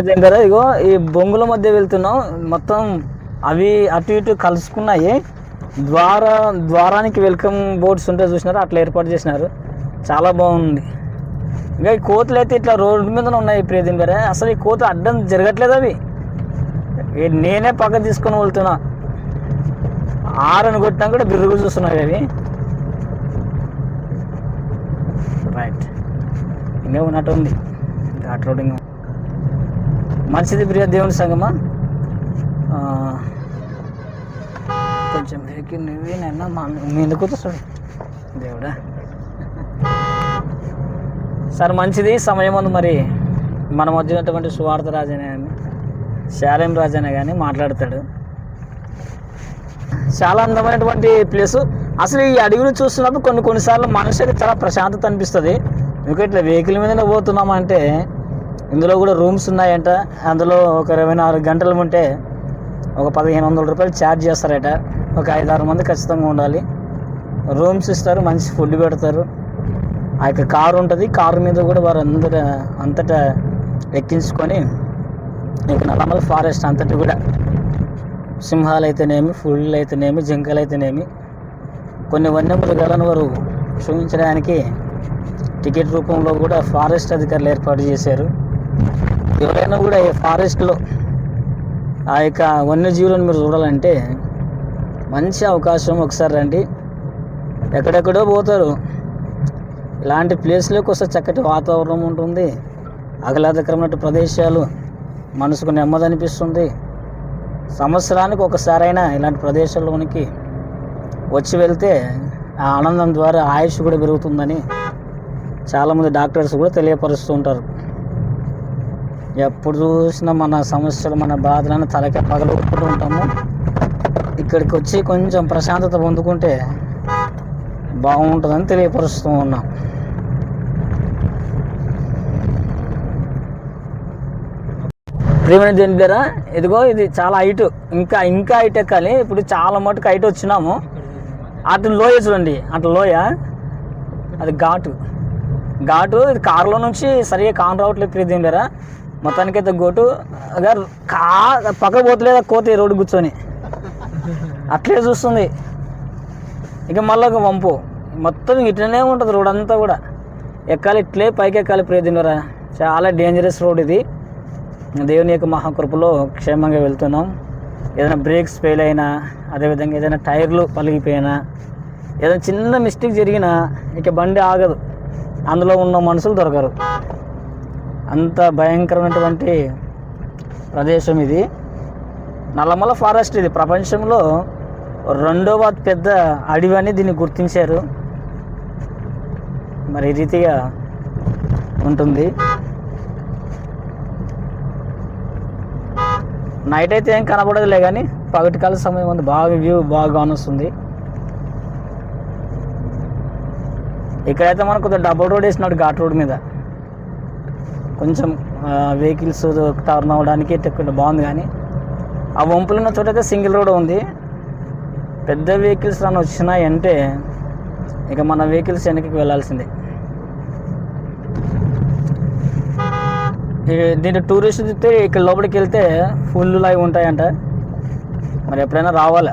దగ్గర ఇగో ఈ బొంగుల మధ్య వెళ్తున్నాం. మొత్తం అవి అటు ఇటు కలుసుకున్నాయి. ద్వార ద్వారానికి వెల్కమ్ బోర్డ్స్ ఉంటే చూసినారు? అట్లా ఏర్పాటు చేసినారు. చాలా బాగుంది. ఇంకా ఈ కోతులు అయితే ఇట్లా రోడ్డు మీద ఉన్నాయి ప్రియదీన్ గారే అసలు ఈ కోతులు అడ్డం జరగట్లేదు అవి. నేనే పక్క తీసుకొని వెళ్తున్నా. ఆరని కొట్టినా కూడా బిర్రుగు చూస్తున్నాయి అవి. రైట్ ఇంకా ఉన్నట్టు ఉంది ఘాట్ రోడ్ మంచిది ప్రియ దేవుని సంగమా? కొంచెం వెనక్కి నువ్వేనన్నా మా మీ ఎందుకు కూర్చోడు దేవుడా. సార్ మంచిది సమయం ఉంది మరి. మన మధ్య ఉన్నటువంటి సువార్త రాజనే కానీ శాలేం రాజనే కానీ మాట్లాడతాడు. చాలా అందమైనటువంటి ప్లేస్. అసలు ఈ అడవిని చూస్తున్నప్పుడు కొన్ని కొన్నిసార్లు మనసుకి చాలా ప్రశాంతత అనిపిస్తుంది. ఎందుకంటే ఇట్లా వెహికల్ మీదనే పోతున్నామంటే ఇందులో కూడా రూమ్స్ ఉన్నాయంట. అందులో ఒక ఇరవై నాలుగు గంటలు ఉంటే ఒక పదిహేను వందల రూపాయలు ఛార్జ్ చేస్తారట. ఒక ఐదు ఆరు మంది ఖచ్చితంగా ఉండాలి. రూమ్స్ ఇస్తారు మంచి ఫుడ్ పెడతారు. ఆ యొక్క కారు ఉంటుంది. కారు మీద కూడా వారు అందరు అంతటా ఎక్కించుకొని ఇక నల్లమల ఫారెస్ట్ అంతటి కూడా సింహాలు అయితేనేమి ఫుళ్ళు అయితేనేమి జింకలు అయితేనేమి కొన్ని వన్యమృగాలను వారు చూపించడానికి టికెట్ రూపంలో కూడా ఫారెస్ట్ అధికారులు ఏర్పాటు చేశారు. ఎవరైనా కూడా ఈ ఫారెస్ట్లో ఆ యొక్క వన్యజీవులను మీరు చూడాలంటే మంచి అవకాశం ఒకసారి రండి. ఎక్కడెక్కడో పోతారు. ఇలాంటి ప్లేస్లోకి వస్తే చక్కటి వాతావరణం ఉంటుంది. ఆహ్లాదకరమైన ప్రదేశాలు మనసుకు నెమ్మది అనిపిస్తుంది. సంవత్సరానికి ఒకసారైనా ఇలాంటి ప్రదేశాల్లోనికి వచ్చి వెళ్తే ఆ ఆనందం ద్వారా ఆయుష్ కూడా పెరుగుతుందని చాలామంది డాక్టర్స్ కూడా తెలియపరుస్తూ ఉంటారు. ఎప్పుడు చూసినా మన సమస్యలు మన బాధలను తలకి పగలగొట్టుకుంటూ ఉంటాము. ఇక్కడికి వచ్చి కొంచెం ప్రశాంతత పొందుకుంటే బాగుంటుందని తెలియపరుస్తూ ఉన్నాం. ప్రియమైన దేని దగ్గర ఇదిగో ఇది చాలా హైట్ ఇంకా ఇంకా హైట్ ఎక్కాలి. ఇప్పుడు చాలా మటుకు హైట్ వచ్చినాము. అటు లోయ చూడండి అటు లోయ అది ఘాటు. ఘాటు ఇది కారులో నుంచి సరిగా కాన్ రావట్లేదు దేని దగ్గర మొత్తానికైతే గోటు గారు కా పక్క పోతలేదు ఆ కోత ఈ రోడ్డు కూర్చొని? అట్లే చూస్తుంది. ఇక మళ్ళీ ఒక వంపు. మొత్తం ఇట్లనే ఉంటుంది రోడ్ అంతా కూడా. ఎక్కాలి ఇట్లే పైకి ఎక్కాలి ప్రియదినరా. చాలా డేంజరస్ రోడ్ ఇది. దేవుని యొక్క మహాకృపలో క్షేమంగా వెళ్తున్నాం. ఏదైనా బ్రేక్స్ ఫెయిల్ అయినా అదేవిధంగా ఏదైనా టైర్లు పలిగిపోయినా ఏదైనా చిన్న మిస్టేక్ జరిగినా ఇక బండి ఆగదు. అందులో ఉన్న మనుషులు దొరకరు. అంత భయంకరమైనటువంటి ప్రదేశం ఇది. నల్లమల ఫారెస్ట్ ఇది. ప్రపంచంలో రెండవ పెద్ద అడవి అని దీన్ని గుర్తించారు. మరి ఈ రీతిగా ఉంటుంది. నైట్ అయితే ఏం కనబడదులే కానీ పగటి కాల సమయం ఉంది బాగా వ్యూ బాగా వస్తుంది ఇక్కడైతే మనకు కొద్దిగా డబుల్ రోడ్ వేసినాడు ఘాట్ రోడ్ మీద. కొంచెం వెహికల్స్ టర్న్ అవ్వడానికి కొంచెం బాగుంది కానీ ఆ వంపులు ఉన్న చోట అయితే సింగిల్ రోడ్ ఉంది. పెద్ద వెహికల్స్ రన్ వచ్చినాయి అంటే ఇక మన వెహికల్స్ వెనక్కి వెళ్ళాల్సిందే ఈ దీంట్లో టూరిస్ట్ చూస్తే ఇక్కడ లోపలికి వెళ్తే ఫుల్ లైవ్ ఉంటాయంట. మరి ఎప్పుడైనా రావాలా?